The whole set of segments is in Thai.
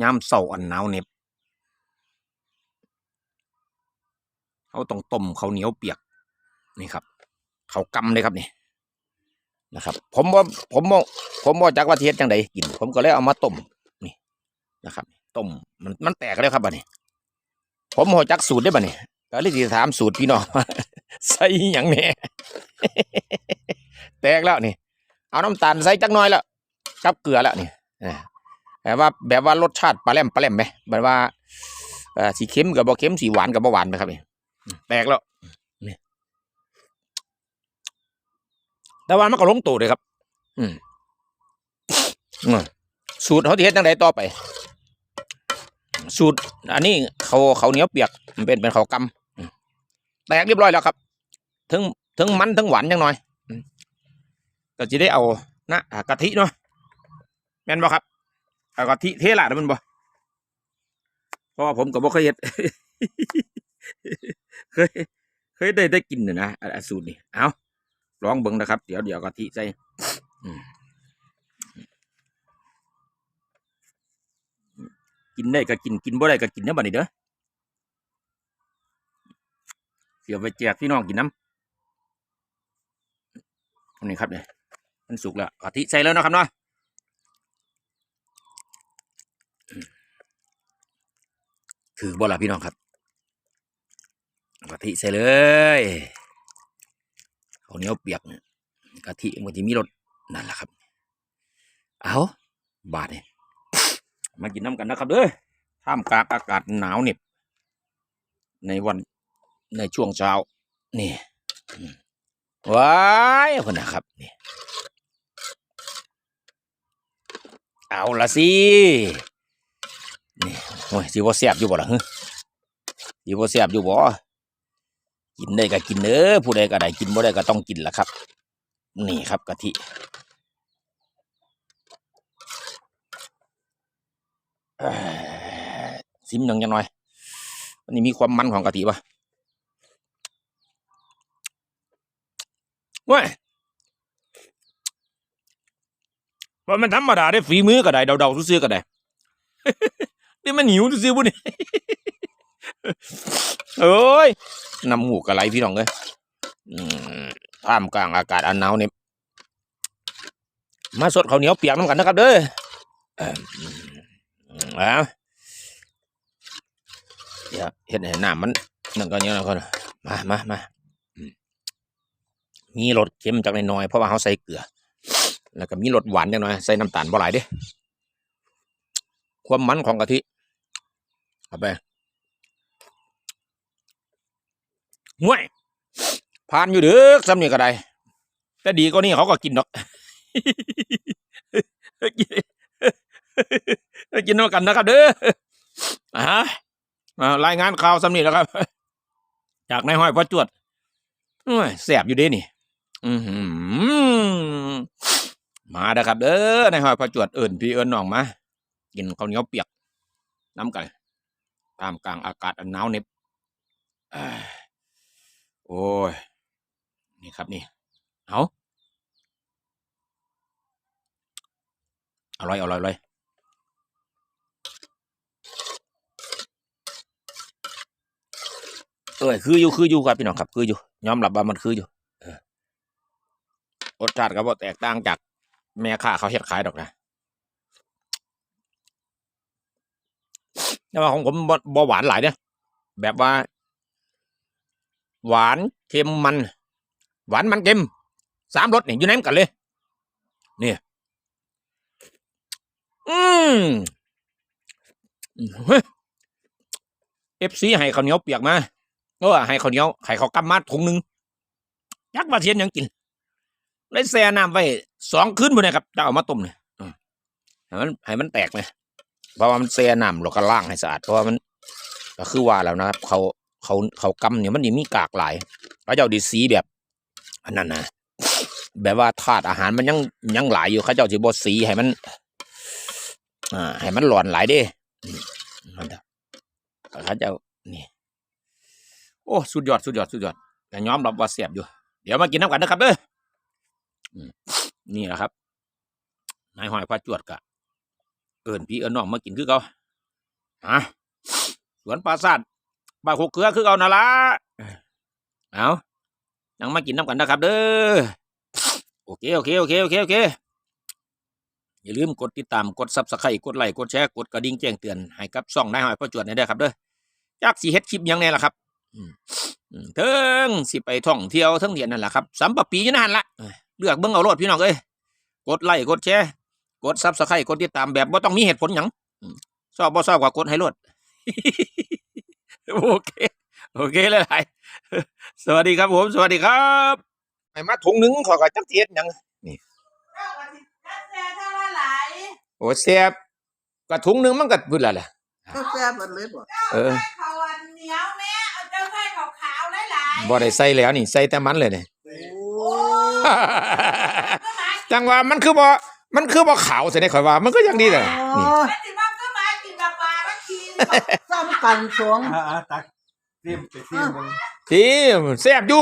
ยามเสาร์อันหนาวเหน็บเขาต้องต้มข้าวเหนียวเปียกนี่ครับ เขากำเลยครับนี่นะครับ ผมว่าผมว่าผมว่าจากว่าเทียดจังใดกิน ผมก็เลยเอามาต้มนี่นะครับต้มมันมันแตกแล้วครับบัดนี้ ผมหัวจักสูตรได้บ่เนี่ยก็เลยสิถามสูตรพี่น้องใส่อย่างแหน่แตกแล้วนี่ เอาน้ำตาลใส่จักหน่อยแล้วกับเกลือแล้วนี่ แบบว่าแบบว่ารสชาติปลาแหลมปลาแหลมไหมแบบว่าเอ่อสีเค็มกับบ่เค็มสีหวานกับบ่หวานไหมครับนี่แตกแล้วนี่แต่ว่ามันก็ลงตัวเลยครับ อืมอืมสูตรเขาที่เฮ็ดจังไดต่อไป สูตร อันนี้เขาเขาวเหนียวเปียกมันเป็นเป็นเขาวกำอืมแตกเรียบร้อยแล้วครับถึงถึงมันถึงหวานจังหน่อยอืมก็จะได้เอานะอ่ากะทิเนาะแม่นบ่ครับ เอากะทิเทละนะมันบ่เพราะว่าผมก็บ่เคยเฮ็ดเคยเคยได้ได้กินน่ะนะอะอะสูตรนี้เอาลองเบิ่งนะครับ เดี๋ยวเดี๋ยวกะทิใส่กินได้ก็กินกินบ่ได้ก็กินเด้อบัดนี้เด้อเสียไปแจกพี่น้องกินน้ำนนี้ครับเนี่ยมันสุกแล้วกะทิใส่แล้วนะครับเนาะอืม ถือบ่ล่ะพี่น้องครับกะทิใส่เลยข้าวเหนียวเปียกเปียกะทิมันจะมีรสนั่นแหละครับ เอาบาดเนี่ยมากินน้ำกันนะครับเด้อท่ามกลางอากาศหนาวเหน็บในวันในช่วงเช้า นี่ว้ายคนนะครับนี่เอาละสินี่ โอ้ยสิบ่แซ่บอยู่บ่ล่ะฮึสิบ่แซ่บอยู่บ่กินได้ก็กินเด้อผู้ใดก็ได้กินบ่ได้ก็ต้องกินล่ะครับ นี่ครับกะทิซิมหนึ่งจังหน่อยอันนี้มีความมันของกะทิปะว้ยว่ามันธรรมดาได้ฝีมือก็ได้เดาๆซื่อก็ได้ นี่มันหิวซื่อบุนี่เอ้ยน้ำหมูกกะไหลพี่น้องเอ้ยท่ามกลางอากาศอันหนาวนี่มาสดข้าวเหนียวเปียกน้ำกันนะครับ เด้อเอิ่มอ่าเดี๋ยวเห็นเห็นหน้ำมันนั่นก็เนี้ยนะคนมามามามีรสเค็มจากน้อยเพราะว่าเขาใส่เกลือ แล้วก็มีรสหวานจังหน่อยใส่น้ำตาลบ่หลายเด้ความมันของกะทิ เอาไปห่วยผ่านอยู่เด้อซ้ำนี่ก็ได้แต่ดีก็นี่เขาก็กินดอกกินด้วยกันนะครับ เด้ออ่าอ่ารายงานข่าวซ้ำนี่แล้วครับ จากนายห้อยพ่อจวดโอ้ยแสบอยู่เด้นี่อือหือมาเด้อครับเด้อในายหอยพอจวดเอิญพี่เอิญน้องมา กินข้าวเหนียวเปียกน้ำกัน ตามกลางอากาศอันหนาวเหน็บโอ้ย นี่ครับนี่ เอาอร่อยอร่อยอร่อยเอ้ยคืออยู่คืออยู่ครับพี่น้องครับ คืออยู่ยอมรับว่ามันคืออยู่รสชาติก็บ่แตกต่างจากแม่ค้าเขาเฮ็ดขายดอกนะ แต่ว่าของผมบ่บ่หวานหลายเนี่ยแบบว่า หวานเค็มมัน หวานมันเค็มสามรสนี่อยู่ในนั้นกันเลยนี่อืมเอฟซีให้ข้าวเหนียวเปียกมาเออให้ข้าวเหนียวให้ข้าวกำมมาถุงหนึ่งยักว่าเทียนยังกินเลยแช่น้ำไว้สองคืนบนนี้ครับจะเอามาต้มเนี่ยให้มันให้มันแตกไหม เพราะว่ามันแช่น้ำแล้วก็ล้างให้สะอาดเพราะว่ามันก็คือว่าแล้วนะครับ เขาเขาเขากำเนี่ยมันยังมีกากหลายเขาจะเอาดีสีแบบอันนั้นนะแบบว่าธาตุอาหารมันยังยังหลายอยู่เขาเจ้าจะบดสีให้มัน อ่า ให้มันหลอนหลายเด้มันเถอะเขาเจ้านี่โอ้สุดยอดสุดยอดสุดยอดแต่ย้อมรับว่าเสียบอยู่ เดี๋ยวมากินน้ำกันนะครับเด้ออนี่แหละครับนายหอยพระจวดกะ เอิญพี่เอิญน้องมากินคือเขาอะสวนปราสาทบานโคกเกลือคือเอานาละเอายังมากินน้ำกันนะครับ เด้อโอเคโอเคโอเคโอเคโอเคอย่าลืมกดติดตามกดซับสไครต์กดไลค์กดแชร์กดกระดิ่งแจ้งเตือนให้กับช่องนายหอยพ่อจวดได้ครับเด้อจากสีเฮ็ดคลิปยังแน่ล่ะครับเทิงสิไปท่องเที่ยวเทิงเรียนนั่นแหละครับสัมปปีอยู่นั่นละเลือกเบิ่งเอาโลดพี่น้องเอ้ยกดไลค์กดแชร์ กดซับสไครต์กดติดตามแบบบ่ต้องมีเหตุผลหยังอืมชอบบ่ชอบก็กดให้โลดโอเค โอเคเลยหลายๆสวัสดีครับผม สวัสดีครับไอ้มาถุงหนึงขอกระจักเทียดหยังเจ้าก็สิคัดแซ่เท่าละหลายโอ้แซ่บกระถุงหนึงมันก็พุ่นและแหละก็แซ่บหมดเลยบ่เจ้าเออใส่เขาวอันเหนียวแม่เอาเจ้าใส่ขาวขาวๆหลายบ่ได้ใส่แล้วนี่ใส่แต่มันเลยเนี่ยโอ้ๆก็หมายจังว่ามันคือบ่ มันคือบ่ขาวใส่ได้ข่อยว่า มันก็ยังดีเลยนี่ มันสิว่าก็หมายกินกับปลาแล้วกินบอกซ้ำกันสองอ่าอ่าตักเตรียมไปเตรียมมึงที่แซ่บอยู่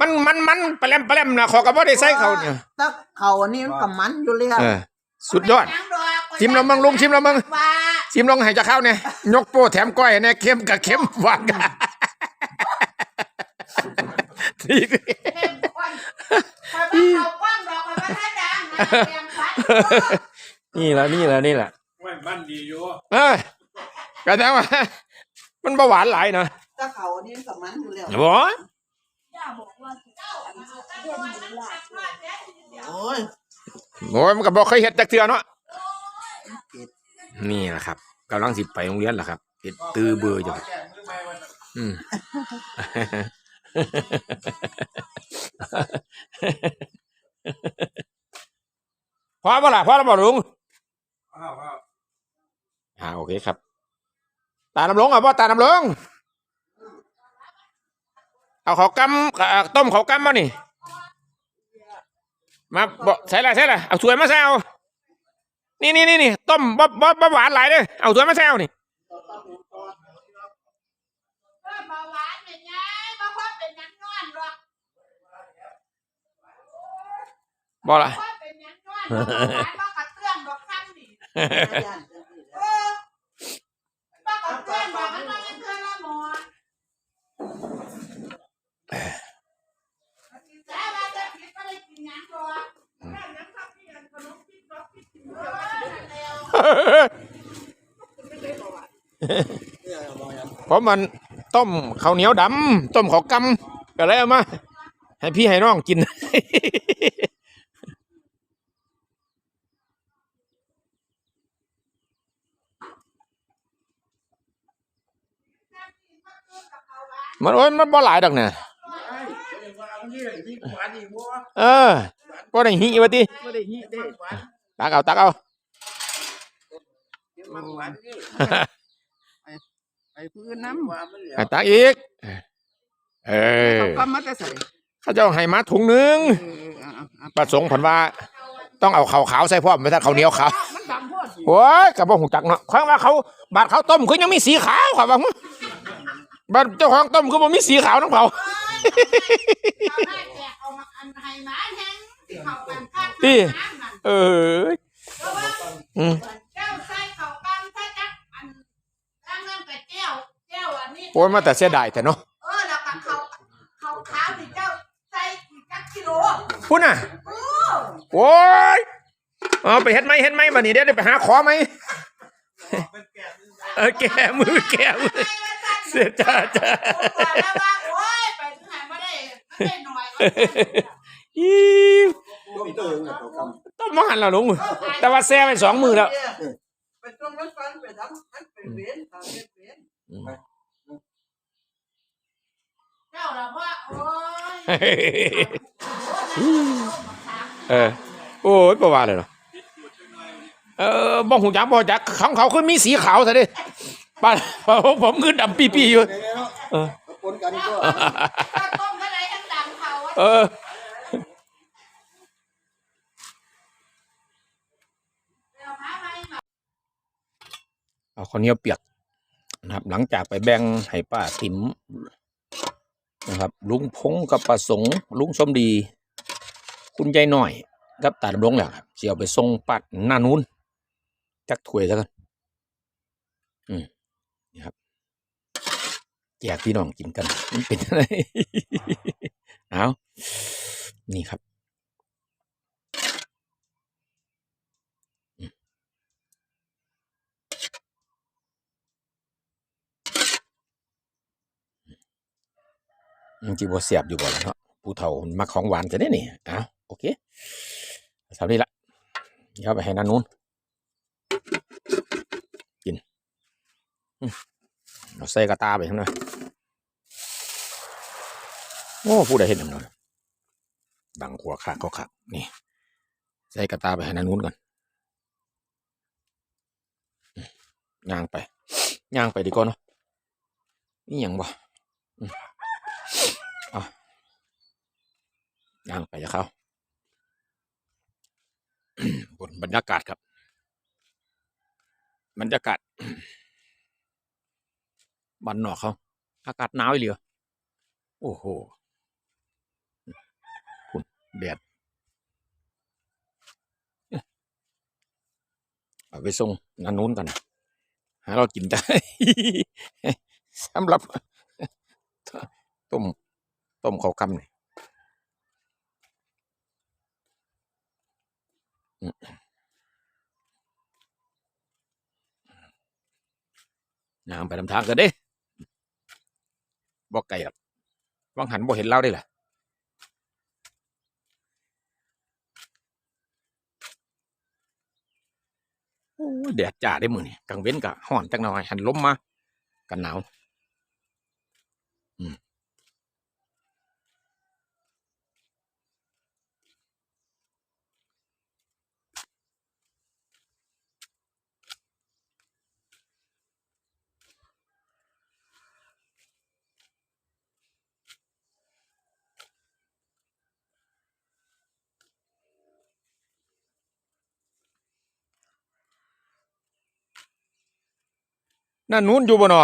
มันมันมันปลาแลมปลาแลมนะขอยก็บ่ได้ใส่เขาเนี่ยตักเขาอันนี้มันก็มันอยู่แล้วเออสุดยอดเป็นหยังอกชิมแล้วมึงลุงชิมแล้วมึงว่าชิมลองให้จะเข้าเนี่ยยกโป้แถมก้อยเนี่ยเค็มกับเค็มหวานกันที่เข้มข้นคอยว่าเขากว้างดอกคอยว่าถ้าดังมันจะแบ่งฟั นนี่แหละนี่แหละนี่แหละไว้บ้านดีอยู่เออก็แต่ว่ามันเบาหวานหลายเนาะตักเขาอันนี้มันก็มันอยู่แล้วบ่ย่าบอกว่าเจ้าอันนี้ตั้งน้อยมันชักน้อยแค่ทีเดียวโอ้ยโอ้ยมันก็บ่เคยเฮ็ดจักเทื่อเนาะนี่แหละครับกำลังสิไปโรงเรียนล่ะครับเฮ็ดตือเบืออยู่แจกมือไม้ วันอืมพอบ่ล่ะพอแล้วบ่ลุงอ้าวอ้าวอ่าโอเคครับ ตาน้ำลงอะพ่อตาน้ำลง เอาเขาวกำอ่าต้มเขาวกำมานี่ มาบ่ใส่ละใส่ละเอาถ้วยมาใส่เอานี่นี่นี่นี่ต้มบ่บ่บ่หวานหลายเด้อเอาถ้วยมาใส่เอานี่เออเบาหวานเป็นไงบ่ว่าเป็นหยังนอนหรอกบ่ล่ะ บาหวานบ่กระเตื้องดอกซ้นี่เออบ่กระเตื้องดอกมันว่าเทื่อละหมอแต่ว่าจะผิดบ่ได้กินหยังดอแม่ยังทำที่อันขนมพริกดอกพริกเออแล้วผมมันต้มข้าวเหนียวดำต้มข้าวกำก็เลยเอามา ให้พี่ให้น้องกิน มันโอ้ยมันบ่หลายดอกเนี่ยนี่หวานอีกบ่เออบ่ได้หิว่าติบ่ได้ฮีได้หวานตักเอาตักเอามันหวานนี่ไปพื้นน้ำหวานมันเหลือให้ตักอีก เออเขาก็มาแต่ใส่เขาเจ้าให้มาถุงหนึงเออเออเอาเอาประสงค์ผลว่า ต้องเอาข้าวขาวใส่พร้อมไม่ใช่ข้าวเหนียวขาวมันดำโพดสิโอ้ยกับบ่หูจักเนาะข้างว่าเขาบาดเขาต้มคือยังมีสีขาวครับว่าหึ บาดเจ้าของต้มคือบ่มีสีขาวน้องเขาเอาได้แจกเอามาอันให้หมาแห้งเข้ากันคักน้ำมันเออเพราะว่าอืมเจ้าใส่เขากำใส่จักอันตั้งนั่นกับเจ้าเจ้าอันนี้โอ้ยมาแต่เสียดายแต่เนาะเออแล้วก็เขาเขาขาวที่เจ้าใส่กี่จักกิโลพุ่นน่ะเออโอ้ยเอาไปเฮ็ดไหมเฮ็ดไหมบัดนี้เดี๋ยวได้ไปหาขอไหมเป็นแก่มือไม้เออแก้มือแก้มือ ใส่ว่าจัน เสียจ้าจ้าผมบอกแล้วว่าโอ้ยไปถึงไหนไม่ได้ไม่ได้หน่อยว่าอีต้มเติงเนี่ยเขากำต้มมาหันและลุงแต่ว่าแซ่ไปสองมือแล้วไปต้มน้ำฟันไปดำมันเป็นเวียนทางเวียนเวียนเจ้าเราว่าโอ้ยเออโอ้ยประว่าเลยเนาะเออบ่หูจักบ่จักของเขาคือมีสีขาวซะดิ ป้าผมคือดำปีๆอยู่เดี๋ยวเออปนกันก็ถ้าต้มอะไรทั้งดำเขาเออเอามาไว้มาเอาข้าวเหนียวเปียกนะครับ หลังจากไปแบ่งให้ป้าติ๋มนะครับ ลุงพงกับป้าสงลุงสมดี คุณยายหน่อย กับตาดำรงแล้วครับสิเอาไปส่งปัดหน้านู้นจักถ้วยซะกันอืม นี่ครับแจกพี่น้องกินกันมันเป็นอะไรเอานี่ครับมันจีบเสียบอยู่บ่ล่ะเนาะผู้เฒ่ามักของหวานจะได้นี่เอาโอเคสำนี้ละเดี๋ยวไปให้นันนู้น ใส่กระตาไปข้างหน้าโอ้ผู้ใดเห็นหน่อยดังขวาขาก็ขานี่ ใส่กระตาไปให้นันนู้นก่อนย่างไปย่างไปดีกว่าเนาะนี่ยังบ่ย่างไปจะเข้าบนบรรยากาศครับ บรรยากาศ บ้านนอกเขาอากาศหนาวอีเหลือ โอ้โหคุณแดดเอาไปส่งนันนู้นกันหาเรากินได้สำหรับต้มต้มข้าวกำนี่ย่างไปนำทางกันเด้ บอกไก่หรอกวังหันบ่เห็นเล่าได้หรอแดดจ้าได้มือนี่กลางเว้นกะห่อนจักหน่อย หันล้มมา กันหนาว นั่นนู้นอยู่บ่นอ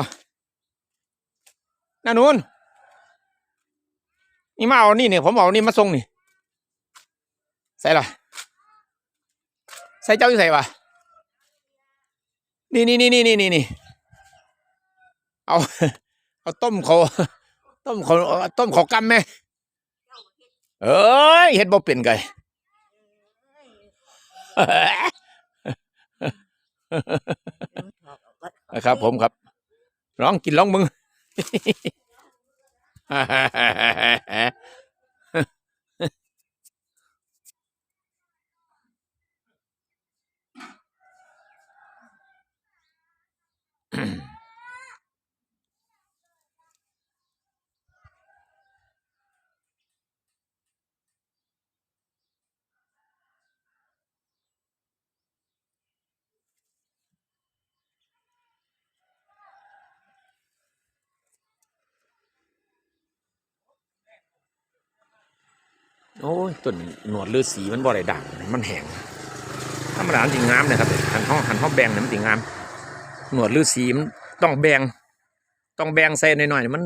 นั่นนู้นนี่มาเอานี่เนี่ยผมเอานี่มาส่งนี่ ใส่ละใส่เจ้าอยู่ใส่ปะนี่นี่นี่นี่นี่นี่นี่เอาเอาต้มเขาต้มเขาต้มเขากำไหมเอ้ยเฮ็ดบ่เป็นไง นะครับ ผมครับลองกินลองมึง โอ้ยต้นหนวดฤาษีมันบ่ได้ดังมันแห้งธรรมดามันสิงามนะครับหันห้องหันห้องแบงเนี่ยมันสิงาม หนวดฤาษีมันต้องแบงต้องแบงใส่หน่อยๆมัน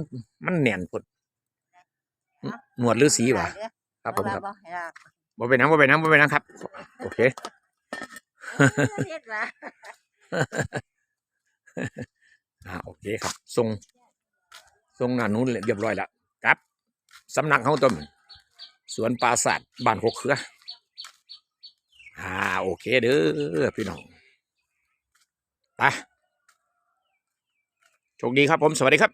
มันแน่นพุดหนวดฤาษีว่ะครับผมครับบ่ไปน้ำบ่ไปน้ำบ่ไปน้ำครับ โอเคอ่าโอเคครับทรงทรงหน้านู้นเรียบร้อยแล้วครับสำนักเขาต้น สวนปราศาสตร์บ้านหกเครืออ่าโอเคเด้อพี่น้องไปโชคดีครับผมสวัสดีครับ